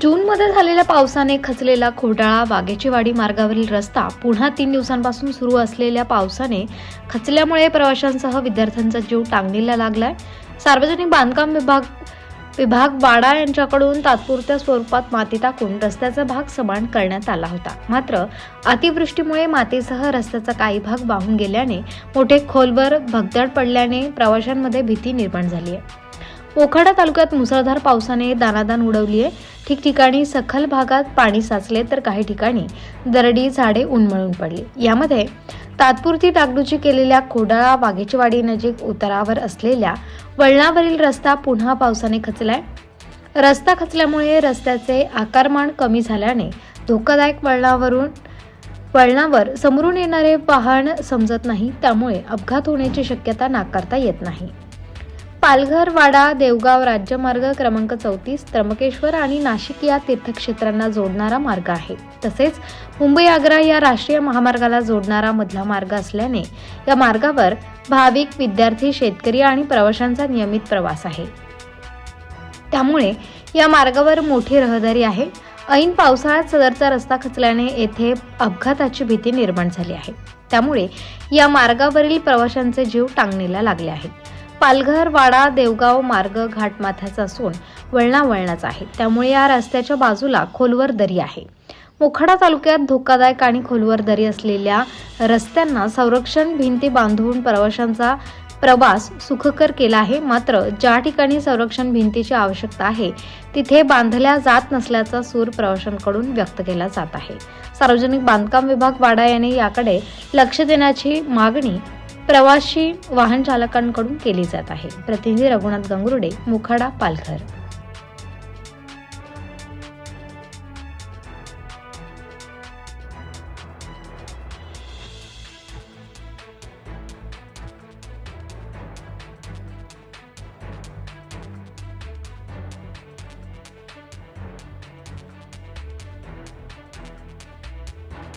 जूनमध्ये झालेल्या पावसाने खचलेला खोटाळा वाघेचीवाडी मार्गावरील रस्ता पुन्हा तीन दिवसांपासून सुरू असलेल्या पावसाने खचल्यामुळे प्रवाशांसह विद्यार्थ्यांचा जीव टांगणीला लागलाय. सार्वजनिक बांधकाम विभाग विभाग बाडा यांच्याकडून तात्पुरत्या स्वरूपात माती टाकून रस्त्याचा भाग समान करण्यात आला होता. मात्र अतिवृष्टीमुळे मातीसह रस्त्याचा काही भाग वाहून गेल्याने मोठे खोलवर भगदड पडल्याने प्रवाशांमध्ये भीती निर्माण झाली आहे. मोखाडा तालुक्यात मुसळधार पावसाने दानादान उडवली आहे. ठिकठिकाणी सखल भागात पाणी साचले तर काही ठिकाणी दरडी झाडे उन्मळून पडली. यामध्ये तात्पुरती डागडुजी केलेल्या खोडाळा वाघेचीवाडी नजीक उतारावर असलेल्या वळणावरील रस्ता पुन्हा पावसाने खचलाय. रस्ता खचल्यामुळे रस्त्याचे आकारमान कमी झाल्याने धोकादायक वळणावरून वळणावर समोरून येणारे वाहन समजत नाही. त्यामुळे अपघात होण्याची शक्यता नाकारता येत नाही. पालघर वाडा देवगाव राज्यमार्ग क्रमांक चौतीस त्र्यंबकेश्वर आणि नाशिक या तीर्थक्षेत्रांना जोडणारा मार्ग आहे. तसेच मुंबई आग्रा या राष्ट्रीय महामार्गाला जोडणारा मधला मार्ग असल्याने या मार्गावर भाविक विद्यार्थी शेतकरी आणि प्रवाशांचा नियमित प्रवास आहे. त्यामुळे या मार्गावर मोठी रहदारी आहे. ऐन पावसाळ्यात सदरचा रस्ता खचल्याने येथे अपघाताची भीती निर्माण झाली आहे. त्यामुळे या मार्गावरील प्रवाशांचे जीव टांगणीला लागले आहेत. पालघर वाडा देवगाव मार्ग घाटमाथ्याचा असून वळणावळणाचा आहे. त्यामुळे या रस्त्याच्या बाजूला खोलवर दरी आहे. मोखाडा तालुक्यात धोकादायक आणि खोलवर दरी असलेल्या रस्त्यांना संरक्षण भिंती बांधून प्रवाशांचा प्रवास सुखकर केला आहे. मात्र ज्या ठिकाणी संरक्षण भिंतीची आवश्यकता आहे तिथे बांधल्या जात नसल्याचा सूर प्रवाशांकडून व्यक्त केला जात आहे. सार्वजनिक बांधकाम विभाग वाडा याने याकडे लक्ष देण्याची मागणी प्रवाशी वाहन चालकांकडून केली जात आहे. प्रतिनिधी रघुनाथ गंगरुडे मुखाडा पालघर.